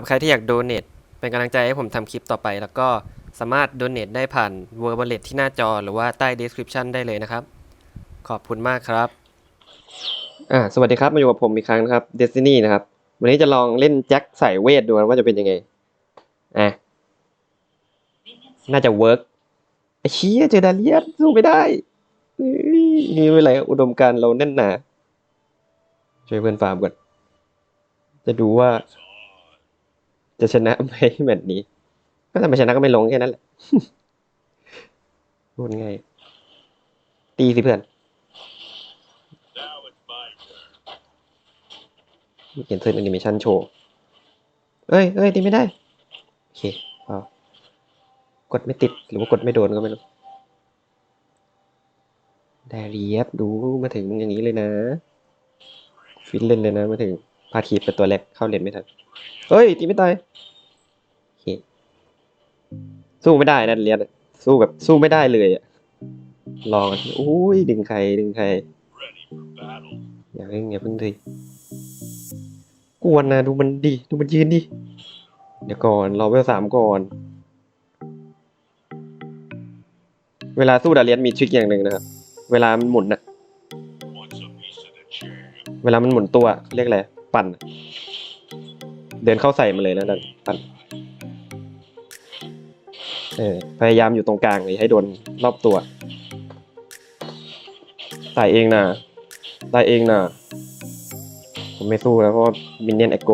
รับใครที่อยากโดเน a เป็นกำลังใจให้ผมทำคลิปต่อไป แล้วก็สามารถโดเน a ได้ผ่านเวอร์บเลตที่หน้าจอหรือว่าใต้ description ได้เลยนะครับ ขอบคุณมากครับอ่าสวัสดีครับ มาอยู่กับผมอีกครั้งนะครับ Destiny นะครับ วันนี้จะลองเล่นแจ็คใส่เวทดูว่าจะเป็นยังไงอะน่าจะเวิร์กไอ้เชี่ยเจอดาเลียสสู้ไม่ได้นี่ไม่เป็นไรอุดมการเราแน่นหนาช่วยเพื่อนฟาร์มก่อนจะดูว่า จะชนะไหมแบบนี้ ก็ถ้าไม่ชนะก็ไม่ลงแค่นั้นแหละพูดง่ายตีสิเพื่อนเขียนเซนแอนิเมชันโชว์ เอ้ยเอ้ยตีไม่ได้ โอเคพอกดไม่ติดหรือว่ากดไม่โดนก็ไม่รู้ไดเรียบดูมาถึงอย่างนี้เลยนะ ฟิตเล่นเลยนะ มาถึงพาคีเป็นตัวแรกเข้าเล่นไม่ทัน เฮ้ย ตีไม่ตายโอเคสู้ไม่ได้นะเรียนสู้แบบสู้ไม่ได้เลยอะลองอุ้ยดึงใครดึงใครอย่าเพิ่งอย่าเพิ่งทีกวนนะดูมันดิดูมันยืนดิเดี๋ยวก่อนรอเวลสามก่อน เวลาสู้ดาเลียนมีทริคอย่างหนึ่งนะครับเวลามันหมุนนะเวลามันหมุนตัวเรียกอะไรปั่น เดินเข้าใส่มาเลยนะดันปั่นเออพยายามอยู่ตรงกลางเลยให้โดนรอบตัวใส่เองนะได้เองนะผมไม่สู้แล้วเพราะมินเนี่ยนเอโก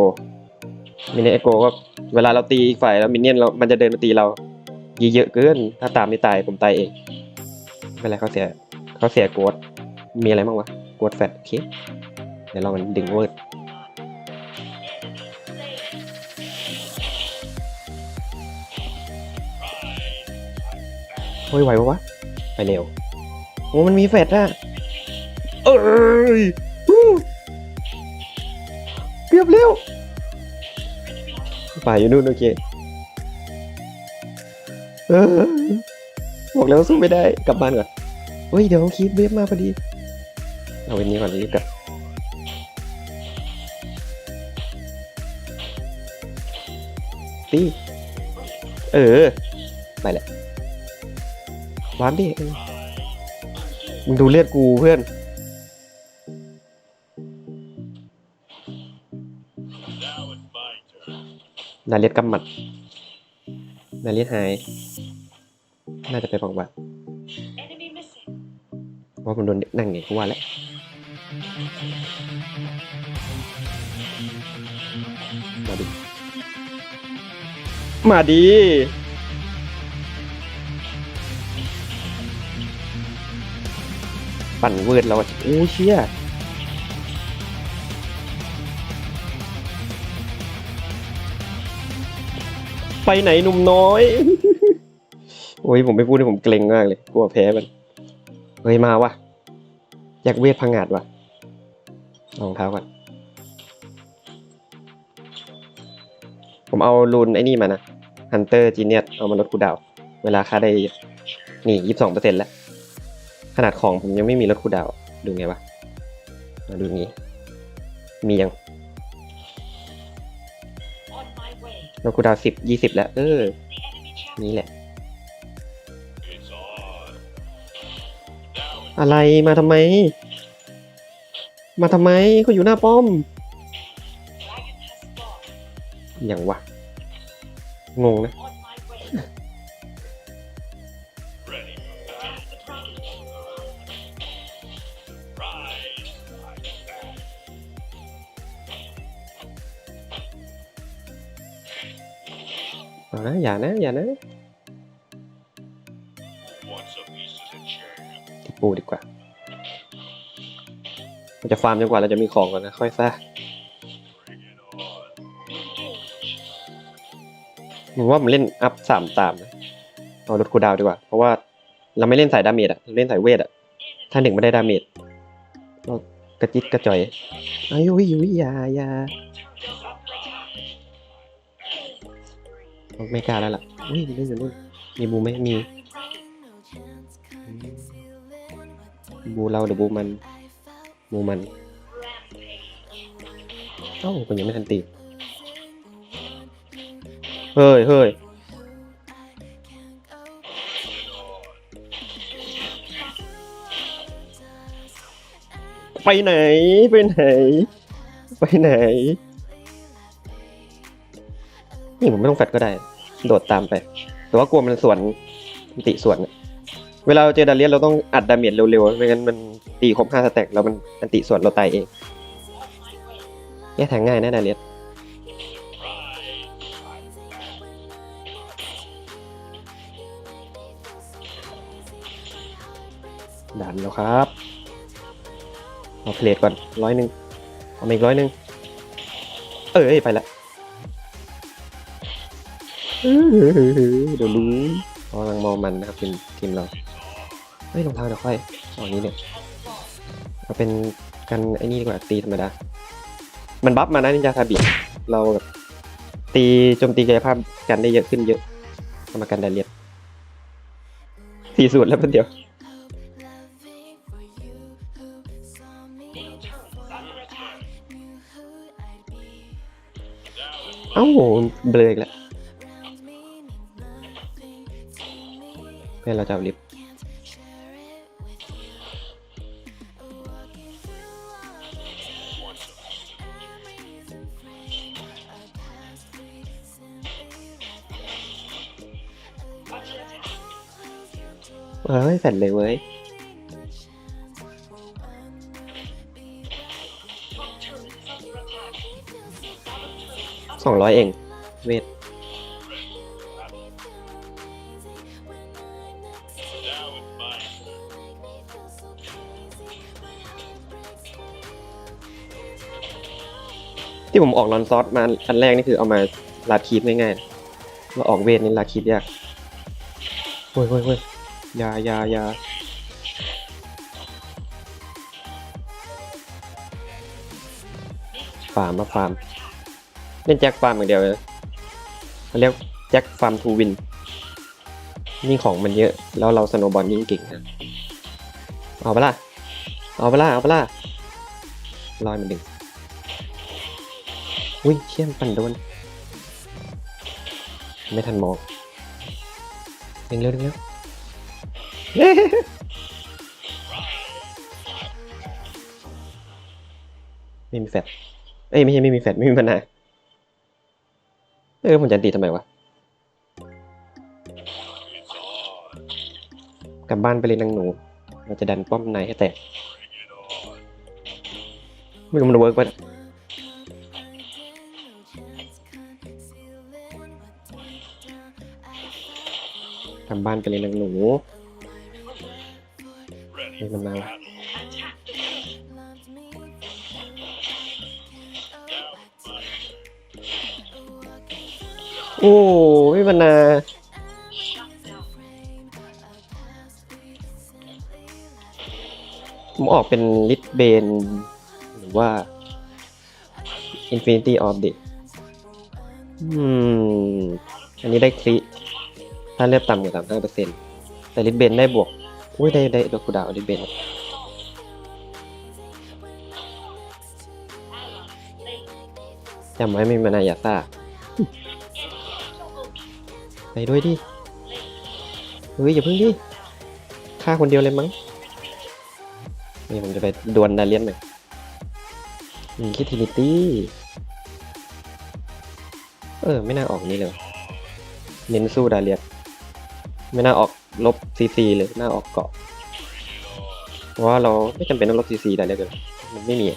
มินเนี่ยนเอโกก็เวลาเราตีอีกฝ่ายแล้วมินเนี่ยนเรามันจะเดินมาตีเรายีเยอะเกิน ถ้าตามไม่ตายผมตายเองไม่เป็นไรเขาเสียเขาเสียโกดมีอะไรบ้างวะโกดแฟตโอเคเดี๋ยวเรามันดึงเวิร์ด เฮ้ยไหวปะวะ ไปเร็ว โอ้มันมีแฟตอะเอ้ยเกือบเร็วป่าอยู่นู่นโอเคบอกแล้วสู้ไม่ได้กลับบ้านก่อนเฮ้ยเดี๋ยวคีบเวฟมาพอดี เอาเวนนี้ก่อนรีบกลับตีเออ ไปแหละ วางดิมึงดูเลือดกูเพื่อนดาเลียดกำหมัดดาเลียดหาย น่าจะไปบอกว่าว่าผมโดนนั่งไงกูว่าแล้วมาดิ มาดี ปั่นเวิร์ดเราอะโอ้เชี่ยไปไหนหนุ่มน้อย โอ้ยผมไม่พูดให้ผมเกรงมากเลยกลัวแพ้มัน เฮ้ยมาวะอยากเวทพังงาดวะรองเท้าก่อนผมเอารูนไอ้นี่มานะฮันเตอร์จีเนียเอามาลดคูดาว เวลาค่าได้ นี่ยี่สิบสองเปอร์เซ็นต์แล้ว ขนาดของผมยังไม่มีลดคูดาวดูไงวะมาดูนี้ มียังลดคูดาวสิบยี่สิบแล้ว เออ นี่แหละ อะไรมาทำไม มาทำไมเขาอยู่หน้าป้อม อย่างวะ งงนะ เอานะอย่านะอย่านะติดปูดีกว่าเราจะฟาร์มจนกว่าเราจะมีของก่อนนะค่อยซ่าผมว่าผมเล่นอัพสามตามนะเอาลดคูดาวดีกว่า เพราะว่าเราไม่เล่นสายดาเมจอะเราเล่นสายเวทอะถ้าหนึ่งไม่ได้ดาเมจเรากระจิตกระจอยอายุวิยุวิอยายา ไม่กล้าแล้วล่ะอุ้ยเล่นอยู่นู่นมีบูไหมมี บูเราหรือบูมันบูมันเอ้ามันยังไม่ทันตีเฮ้ยเฮ้ยไปไหน ไปไหน ไปไหน นี่ผมไม่ต้องแฟดก็ได้ โดดตามไป แต่ว่ากลัวมันสวนมันติสวนเวลาเราเจอดาเลียนเราต้องอัดดาเมจเร็วๆ ไม่งั้นมันตีครบห้าสแต็กแล้วมันอันติสวนเราตายเองแย่แทงง่ายนะดาเลียนดันแล้วครับ เอาเพลทก่อนร้อยหนึ่งเอาอีกร้อยหนึ่งเออเอ้ยไปละ เดี๋ยวรู้กำลังมองมันนะครับทีมทีมเราเฮ้ยรองเท้าเดี๋ยวค่อยเอาอันนี้เนี่ยเอาเป็นกันไอ้นี่ดีกว่าตีธรรมดา มันบัฟมานะนินจาทาบิเราแบบตีโจมตีกายภาพกันได้เยอะขึ้นเยอะเอามากันไดเลียดสี่สูตรแล้วเพื่อนเดียวเอ้าเบลออีกแล้ว พื่อนเราจะเอาลิฟต์เฮ้ยแฟดเลยเว้ยสองร้อยเอง เวท ที่ผมออกนอนซอสมาอันแรกนี่คือเอามาลาดคีบง่ายๆมาออกเวทนี่ลาดคีบยากเฮ้ยเฮ้ยเฮ้ยยายายาฟาร์มมาฟาร์มเล่นแจ็คฟาร์มอย่างเดียวเลยเขาเรียกแจ็คฟาร์มทูวินยิ่งของมันเยอะ แล้วเราสโนบอลยิ่งเก่งนะเอาไปะละเอาไปะละเอาไปะละลอยมันดึง อุ้ยเชี่ยมปั่นโดน ไม่ทันมองเร็วเร็วเร็วไม่มีแฟดเอ้ยไม่ใช่ไม่มีแฟดไม่มีปัญหาเออผมจะตีทำไมวะ กลับบ้านไปเลยนางหนู เราจะดันป้อมในให้แตก ไม่รู้มันเวิร์กปะ กลับบ้านไปเลยนางหนูเฮ้ยมันมาวะโอ้ไม่มันนาผมออกเป็นลิทเบนหรือว่า Infinity of the อืม อันนี้ได้คลิ ถ้าเลือกต่ำกว่าสามห้าเปอร์เซ็นต์แต่ลิเบนได้บวกอุ้ยได้ได้ดอกกุดาวลิเบนจำไว้ไม่มีมานายาซ่าไปด้วยดิ เฮ้ยอย่าเพิ่งดิฆ่าคนเดียวเลยมั้ง นี่ผมจะไปดวลดาเลียนหน่อยมีคิดทินิตี้ เออ ไม่น่าออกนี่เลย เน้นสู้ดาเลียน ไม่น่าออกลบซีซีเลยน่าออกเกาะเพราะว่าเราไม่จำเป็นต้องลบซีซีดาเลยนเลยมันไม่มี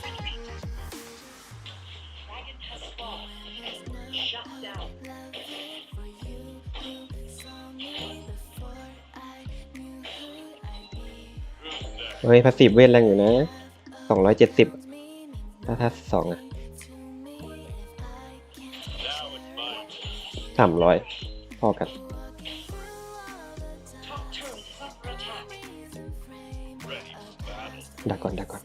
เฮ้ยพาสซีฟเวทแรงอยู่นะสองร้อยเจ็ดสิบถ้าถ้าสองอะสามร้อยพอกัน ดักก่อนดักก่อน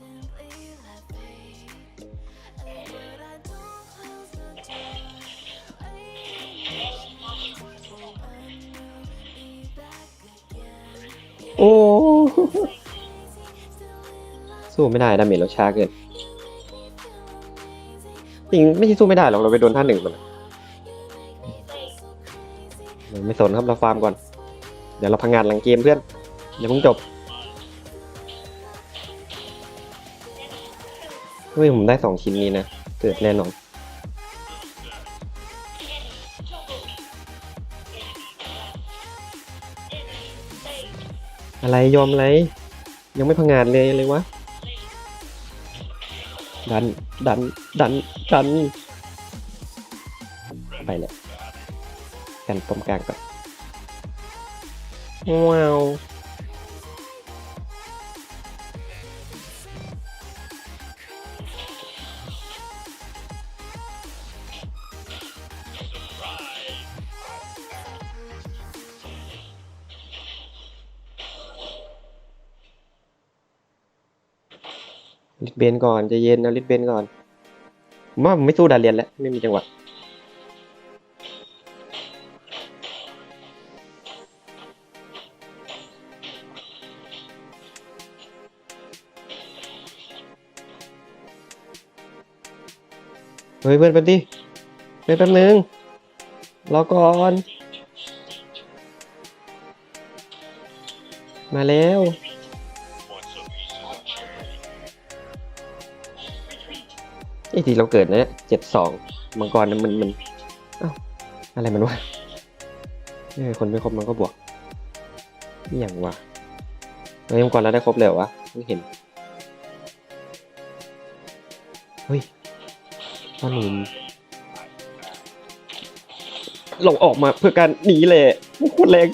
โอ้สู้ไม่ได้ดาเมจเราช้าเกิน จริงไม่ใช่สู้ไม่ได้หรอกเราไปโดนท่าหนึ่งมันอะไม่สนครับเราฟาร์มก่อน เดี๋ยวเราพังงานหลังเกมเพื่อนอย่าเพิ่งจบ เฮ้ย ผมได้สองชิ้นนี้นะ เกิดแน่นอน อะไรยอมอะไร ยังไม่พังงานเลยเลยวะ ดัน ดัน ดัน ดัน ไปเลยกันตรงกลางก่อนว้าว ลิดเบนก่อนจะเย็นนะลิดเบนก่อนมว่าผมไม่สู้ดาเรียนแล้ว ไม่มีจังหวะเฮ้ยเพื่อนแป๊บดิเพื่อนแป๊บนึงรอก่อน มาแล้ว ทีเราเกิดนะเจ็ดสองมังกรนั้นมันมันอ้าวอะไรมันวะเอ้ยคนไม่ครบมันก็บวกนี่อย่างวะเฮ้ยมังกรเราได้ครบแล้ววะเพิ่เห็นเฮ้ยพ่อหนุ่มเราออกมาเพื่อการหนีเลยโคตรแรง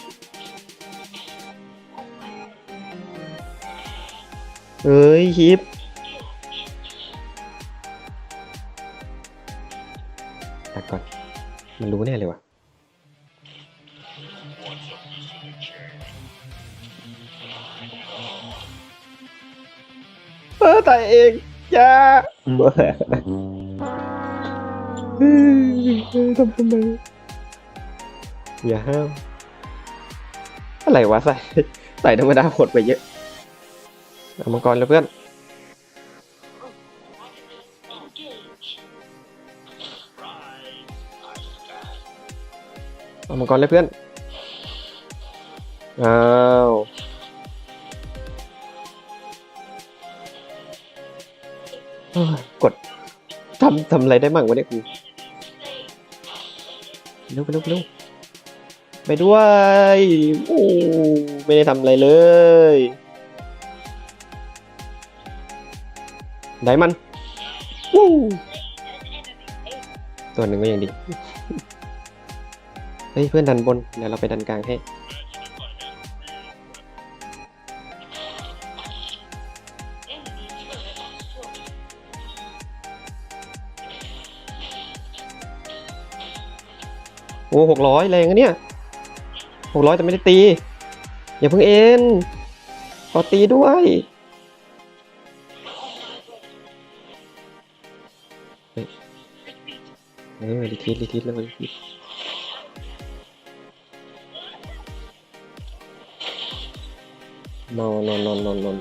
เฮ้ยคลิป มันรู้แน่เลยวะเออตายเองอย่าทำทำไมอย่าห้ามอะไรวะใส่ใส่ธรรมดาหดไปเยอะเอามังกรแล้วเพื่อน มังกรเลยเพื่อน อ้าวกดทำทำอะไรได้มั่งวะเนี่ยกูเร็วไปเร็วไปเร็วไปด้วยโอ้ไม่ได้ทำอะไรเลย ได้มันวู้ตัวหนึ่งก็ยังดี เฮ้ยเพื่อนดันบนเดี๋ยวเราไปดันกลางให้โอ้หกร้อยแรงอะเนี่ยหกร้อยแต่ไม่ได้ตี อย่าเพิ่งเอ็นขอตีด้วยเฮ้ยเออรีทีสรีทีสแล้วรีทีส นอนนอนนอนนอนนอน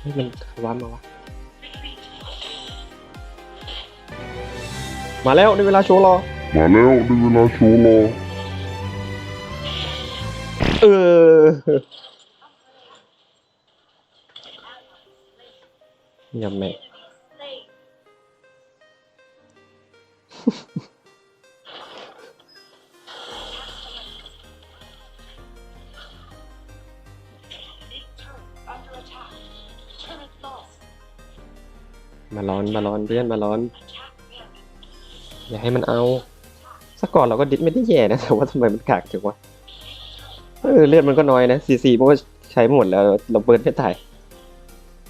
เฮ้ยมันว้ามาวะ มาแล้วในเวลาโชว์รอ มาแล้วได้เวลาโชว์รอเออยังแม่ มาร้อนมาร้อนเพื่อนมาร้อน อย่าให้มันเอาสกก่อนเราก็ดิสไม่ได้แย่นะแต่ว่าทำไมมันกากจังวะเออเลือดมันก็น้อยนะซีซีมันก็ใช้หมดแล้วเราเบิร์นไม่ตาย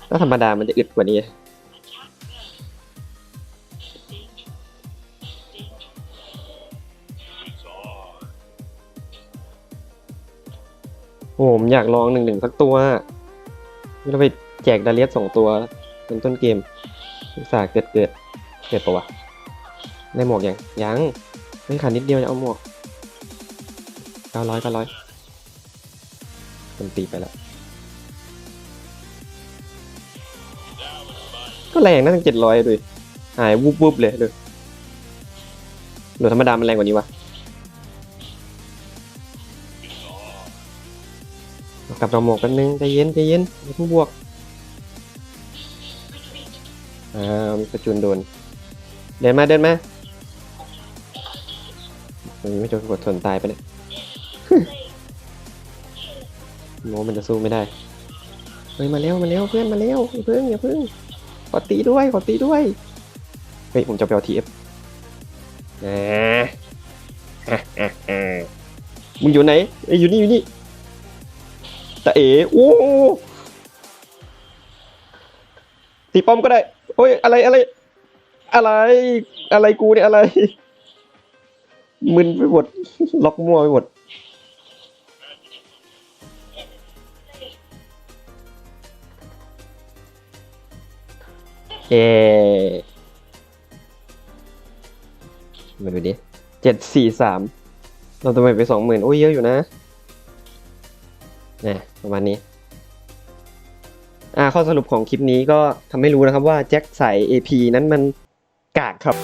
ถ้าธรรมดามันจะอึดกว่านี้โอ้ผมอยากลองหนึ่งหนึ่งสักตัวเราไปแจกดาเลียสสองตัวเป็นต้นเกม สาเกิดเกิดเกิดปะวะได้หมวกยังยังไม่ขาดนิดเดียวจะเอาหมวกเก้าร้อยเก้าร้อยมันตีไปแล้ว ก็แรงนะตั้งเจ็ดร้อยดูหายวุบวุบเลยดูหรือธรรมดามันแรงกว่านี้วะกลับดอกหมวกกันนึงใจเย็นใจเย็นอย่าเพิ่งบวก ประจุนโดน เดินมาเดินมามันไม่จนกดทนตายไปเนี่ยโน้มันจะสู้ไม่ได้ เฮ้ยมาเร็วมาเร็วเพื่อนมาเร็วอย่าเพิ่งอย่าเพิ่งขอตีด้วยขอตีด้วย เฮ้ยผมจะไปเอาทีเอฟอ่าอะอะอะมึงอยู่ไหนเอ้ยอยู่นี่อยู่นี่ตาเอ๋โอ้ตีป้อมก็ได้ โอ้ยอะไรอะไร อะไร อะไรกูเนี่ยอะไร มึนไปหมด ล็อกมั่วไปหมดเอมาดูดิเจ็ดสี่สามเราทำไมไปสองหมื่นโอ้ยเยอะอยู่นะเนี่ยประมาณนี้ ข้อสรุปของคลิปนี้ก็ทำให้รู้นะครับว่าแจ็คใส่ AP นั้นมันกากครับ